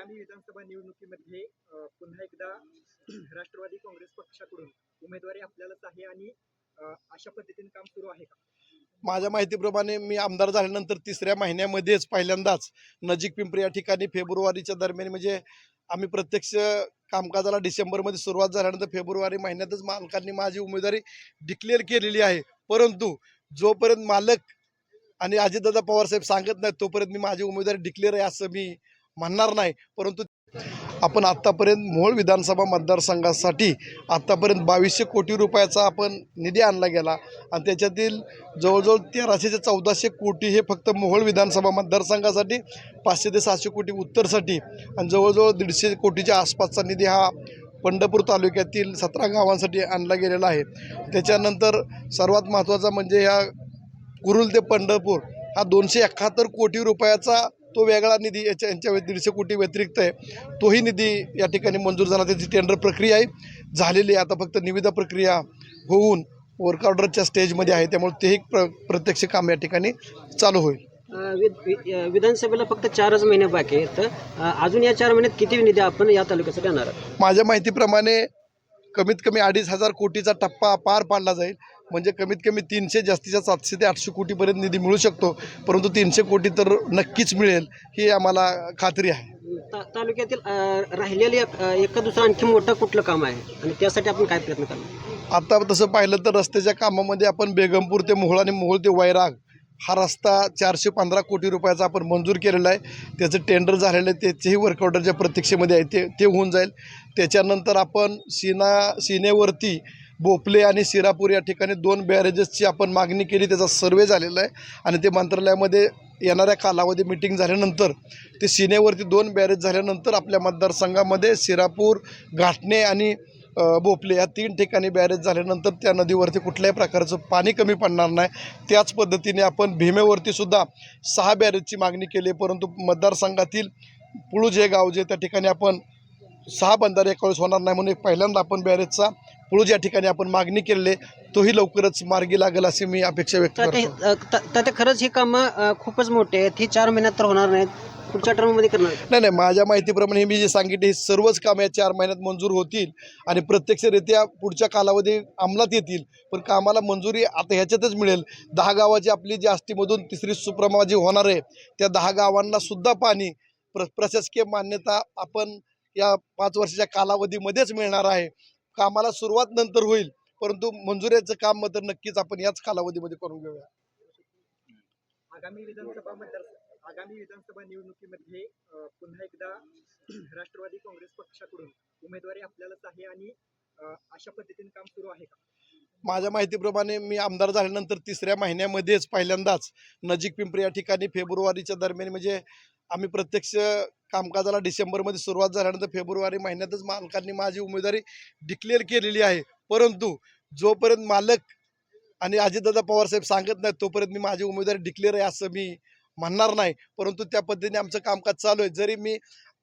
आगामी विधानसभा निवडणुकीमध्ये पुन्हा एकदा राष्ट्रवादी काँग्रेस पक्षाकडून उमेदवारी आपल्यालाच आहे आणि अशा पद्धतीने काम सुरू आहे का? माझ्या माहितीप्रमाणे मी आमदार झाल्यानंतर तिसऱ्या महिन्यामध्येच पहिल्यांदाच नजीक पिंपरी या ठिकाणी फेब्रुवारीच्या दरम्यान म्हणजे आम्ही प्रत्यक्ष कामकाजाला डिसेंबरमध्ये सुरुवात झाल्यानंतर फेब्रुवारी महिन्यातच मालकांनी माझी उमेदवारी डिक्लेअर केलेली आहे. परंतु जोपर्यंत मालक आणि अजितदादा पवार साहेब सांगत नाहीत तोपर्यंत मी माझी उमेदवारी डिक्लेअर आहे असं मी म्हणणार नाही. परंतु आपण आत्तापर्यंत मोहोळ विधानसभा मतदारसंघासाठी आत्तापर्यंत बावीसशे कोटी रुपयाचा आपण निधी आणला गेला. आणि त्याच्यातील जवळजवळ तेराशे ते चौदाशे कोटी हे फक्त मोहोळ विधानसभा मतदारसंघासाठी पाचशे ते सहाशे कोटी उत्तरसाठी आणि जवळजवळ दीडशे कोटीच्या आसपासचा निधी हा पंढरपूर तालुक्यातील सतरा गावांसाठी आणला गेलेला आहे. त्याच्यानंतर सर्वात महत्त्वाचा म्हणजे ह्या कुरुल ते पंढरपूर हा दोनशे एकाहत्तर कोटी रुपयाचा तो वेगळा निधी याच्या यांच्या दीडशे कोटी व्यतिरिक्त आहे. तोही निधी या ठिकाणी मंजूर झाला. त्याची टेंडर प्रक्रिया आहे. झालेली आहे. आता फक्त निविदा प्रक्रिया होऊन वर्क ऑर्डरच्या स्टेजमध्ये आहे. त्यामुळे तेही प्र प्रत्यक्ष काम या ठिकाणी चालू होईल. विधानसभेला फक्त चारच महिने बाकी आहेत. तर अजून या चार महिन्यात किती निधी आपण या तालुक्यासाठी आणणार आहात? माझ्या माहितीप्रमाणे कमीत कमी अडीच हजार कोटीचा टप्पा पार पाडला जाईल. म्हणजे कमीत कमी तीनशे जास्तीच्या सातशे ते आठशे कोटीपर्यंत निधी मिळू शकतो. परंतु तीनशे कोटी तर नक्कीच मिळेल ही आम्हाला खात्री आहे. ता- तालुक्यातील राहिलेले एक- दुसरं आणखी मोठं कुठलं काम आहे? आणि त्यासाठी आपण काय प्रयत्न करणार? आता तसं पाहिलं तर रस्त्याच्या कामामध्ये आपण बेगमपूर ते मोहोळ आणि मोहोळ ते वैराग हा रस्ता चारशे पंधरा कोटी रुपयाचा आपण मंजूर केलेला आहे. त्याचं टेंडर झालेलं आहे त्याचेही वर्क ऑर्डरच्या प्रतीक्षेमध्ये आहे ते ते होऊन जाईल. त्याच्यानंतर आपण सीना सीनेवरती भोपले आणि सिरापूर या ठिकाणी दोन बॅरेजेसची आपण मागणी केली त्याचा सर्वे झालेला आहे. आणि ते मंत्रालयामध्ये येणाऱ्या कालावधी मिटिंग झाल्यानंतर ते सीनेवरती दोन बॅरेज झाल्यानंतर आपल्या मतदारसंघामध्ये सिरापूर घाटणे आणि भोपले या तीन ठिकाणी बॅरेज झाल्यानंतर त्या नदीवरती कुठल्याही प्रकारचं पाणी कमी पडणार नाही. त्याच पद्धतीने आपण भीमेवरती सुद्धा सहा बॅरेजची मागणी केली परंतु मतदारसंघातील पुळूज हे गाव जे त्या ठिकाणी आपण सहा बंधारे एका वेळेस होणार नाही म्हणून एक पहिल्यांदा आपण बॅरेजचा पुळूज या ठिकाणी आपण मागणी केलेली. तोही लवकरच मार्गी लागेल अशी मी अपेक्षा व्यक्त करतो. त- खरंच ही कामं खूपच मोठी आहेत. ही चार महिन्यात तर होणार नाहीत. पुढच्या टर्ममध्ये करणार. नाही नाही माझ्या माहितीप्रमाणे मी जे सांगितले हे सर्वच कामं या चार महिन्यात मंजूर होतील आणि प्रत्यक्षरित्या पुढच्या कालावधी अंमलात येतील. पण कामाला मंजुरी आता ह्याच्यातच मिळेल. दहा गावाची आपली जी आष्टीमधून तिसरी सुप्रमा जी होणार आहे त्या दहा गावांना सुद्धा पाणी प्र प्रशासकीय मान्यता आपण या पाच वर्षाच्या कालावधीमध्येच मिळणार आहे. कामाला सुरुवात नंतर होईल परंतु मंजुरीचं काम मात्र नक्कीच आपण याच कालावधीमध्ये करून घेऊया. आगामी विधानसभा मतदार आगामी विधानसभा निवडणुकीमध्ये पुन्हा एकदा राष्ट्रवादी काँग्रेस पक्षाकडून उमेदवारी आपल्यालाच आहे आणि अशा पद्धतीने काम सुरू आहे का? माझ्या माहितीप्रमाणे मी आमदार झाल्यानंतर तिसऱ्या महिन्यामध्येच पहिल्यांदाच नजीक पिंपरी या ठिकाणी फेब्रुवारीच्या दरम्यान म्हणजे आम्ही प्रत्यक्ष कामकाजाला डिसेंबरमध्ये सुरुवात झाल्यानंतर फेब्रुवारी महिन्यातच मालकांनी माझी उमेदवारी डिक्लेअर केलेली आहे. परंतु जोपर्यंत मालक आणि अजितदादा पवार साहेब सांगत नाहीत तोपर्यंत मी माझी उमेदवारी डिक्लेअर आहे असं मी म्हणणार नाही. परंतु त्या पद्धतीने आमचं कामकाज चालू आहे. जरी मी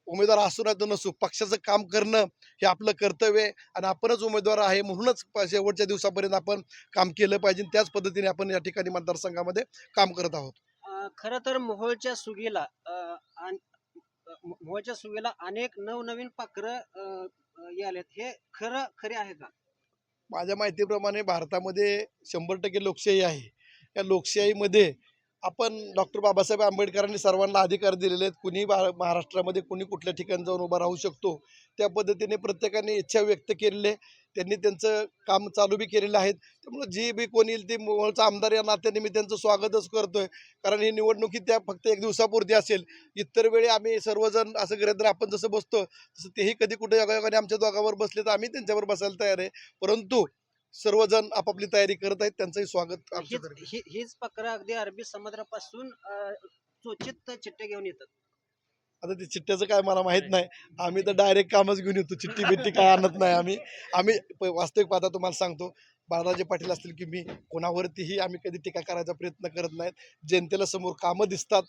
उमेदवार असू नाही तर नसू पक्षाचं काम करणं हे आपलं कर्तव्य आहे आणि आपणच उमेदवार आहे म्हणूनच शेवटच्या दिवसापर्यंत आपण काम केलं पाहिजे. त्याच पद्धतीने आपण या ठिकाणी मतदारसंघामध्ये काम करत आहोत. खरं तर मोहोळच्या सुगीला आन- मोहोळच्या सुगीला अनेक नवनवीन पाखरं अ, यालेत. हे खरं खरे आहे का? माझ्या माहितीप्रमाणे भारतामध्ये शंभर टक्के लोकशाही आहे. या लोकशाहीमध्ये आपण डॉक्टर बाबासाहेब आंबेडकरांनी सर्वांना अधिकार दिलेले आहेत. कुणी महाराष्ट्रामध्ये कुणी कुठल्या ठिकाणी जाऊन उभा राहू शकतो. त्या पद्धतीने प्रत्येकाने इच्छा व्यक्त केलेली आहे. त्यांनी त्यांचं काम चालू बी केलेलं आहे. त्यामुळे जे बी कोण येईल ते मोहोळचा आमदार या नात्याने मी त्यांचं स्वागतच करतोय. कारण ही निवडणुकी त्या फक्त एक दिवसापुरती असेल. इतर वेळी आम्ही सर्वजण असं गृहीत आपण जसं बसतो तसं तेही कधी कुठे योगायोगाने आमच्या दोघावर बसले तर आम्ही त्यांच्यावर बसायला तयार आहे. परंतु सर्वजण आपापली तयारी करत आहेत त्यांचंही स्वागत हीच पाखरं अगदी अरबी समुद्रापासून चोचित चिट्टे घेऊन येतात. आता ते चिठ्ठ्याचं काय मला माहीत नाही. आम्ही तर डायरेक्ट कामच घेऊन येतो. चिठ्ठी बिट्टी काय आणत नाही आम्ही. आम्ही वास्तविक पाहता तुम्हाला सांगतो. बाळराजे पाटील असतील की मी कोणावरतीही आम्ही कधी टीका करायचा प्रयत्न करत नाहीत. जनतेला समोर कामं दिसतात.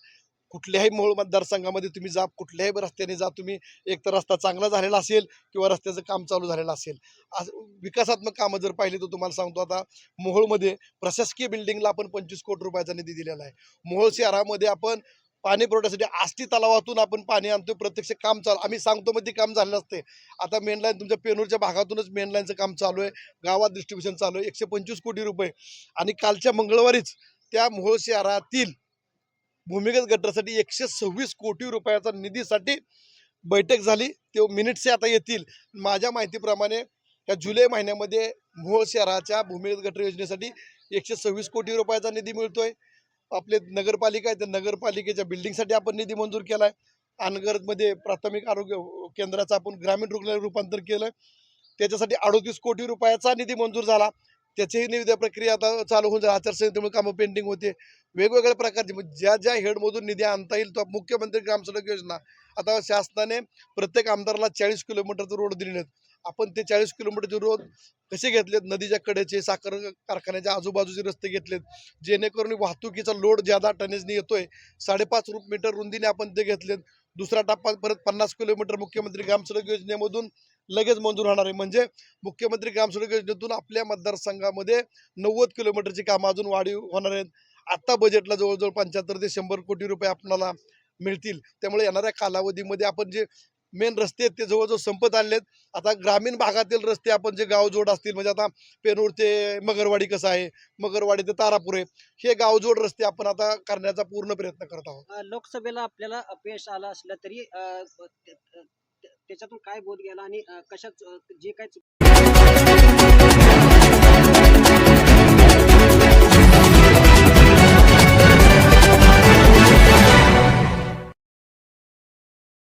कुठल्याही मोहोळ मतदारसंघामध्ये तुम्ही जा कुठल्याही रस्त्याने जा तुम्ही एक तर रस्ता चांगला झालेला असेल किंवा रस्त्याचं काम चालू झालेलं असेल. असं विकासात्मक कामं जर पाहिली तर तुम्हाला सांगतो आता मोहोळमध्ये प्रशासकीय बिल्डिंगला आपण पंचवीस कोटी रुपयाचा निधी दिलेला आहे. मोहोळ शहरामध्ये आपण पाणी पुरवठ्यासाठी आष्टी तलावातून आपण पाणी आणतो प्रत्यक्ष काम चालू आम्ही सांगतो मग ते काम झालेलं असते आता मेनलाईन तुमच्या पेनूरच्या भागातूनच मेनलाईनचं काम चालू आहे गावात डिस्ट्रीब्युशन चालू आहे एकशे पंचवीस कोटी रुपये. आणि कालच्या मंगळवारीच त्या मोहोळ शहरातील भूमिगत गटासाठी एकशे सव्वीस कोटी रुपयाचा निधीसाठी बैठक झाली. ते मिनिट्स आता येतील. माझ्या माहितीप्रमाणे या जुलै महिन्यामध्ये मोहोळ शहराच्या भूमिगत गटर योजनेसाठी एकशे सव्वीस कोटी रुपयाचा निधी मिळतोय. आपले नगरपालिका आहे त्या नगरपालिकेच्या बिल्डिंगसाठी आपण निधी मंजूर केला आहे अनगरमध्ये प्राथमिक आरोग्य केंद्राचं आपण ग्रामीण रुग्णालय रूपांतर केलं. त्याच्यासाठी अडोतीस कोटी रुपयाचा निधी मंजूर झाला. त्याचीही निविदा प्रक्रिया आता चालू होऊन जाईल. आचारसंहितेमुळे कामं पेंडिंग होते. वेगवेगळ्या प्रकारचे म्हणजे ज्या ज्या हेडमधून निधी आणता येईल तो मुख्यमंत्री ग्रामसडक योजना. आता शासनाने प्रत्येक आमदाराला चाळीस किलोमीटरचं रोड दिलेले आहेत. आपण ते चाळीस किलोमीटरचे रोड कसे घेतलेत? नदीच्या कडेचे साखर कारखान्याच्या आजूबाजूचे रस्ते घेतलेत. जेणेकरून वाहतुकीचा लोड ज्यादा टनेजने येतोय साडेपाच रुप मीटर रुंदीने आपण ते घेतलेत. दुसरा टप्पा परत पन्नास किलोमीटर मुख्यमंत्री ग्रामसडक योजनेमधून लगेच मंजूर होणार आहे. म्हणजे मुख्यमंत्री ग्रामसडक योजनेतून आपल्या मतदारसंघामध्ये नव्वद किलोमीटरची कामं अजून वाढीव होणार आहेत. आत्ता बजेटला जवळजवळ पंच्याहत्तर ते शंभर कोटी रुपये आपल्याला मिळतील. त्यामुळे येणाऱ्या कालावधीमध्ये आपण जे मेन रस्ते आहेत ते जवळजवळ संपत आणलेत. आता ग्रामीण भागातील रस्ते आपण जे गावजोड असतील म्हणजे आता पेनूर ते मगरवाडी कसं आहे मगरवाडी ते तारापूर आहे हे गावजोड रस्ते आपण आता करण्याचा पूर्ण प्रयत्न करत आहोत. लोकसभेला आपल्याला अपयश आलं असलं तरी त्याच्यातून काय बोध गेला आणि कशा जे काय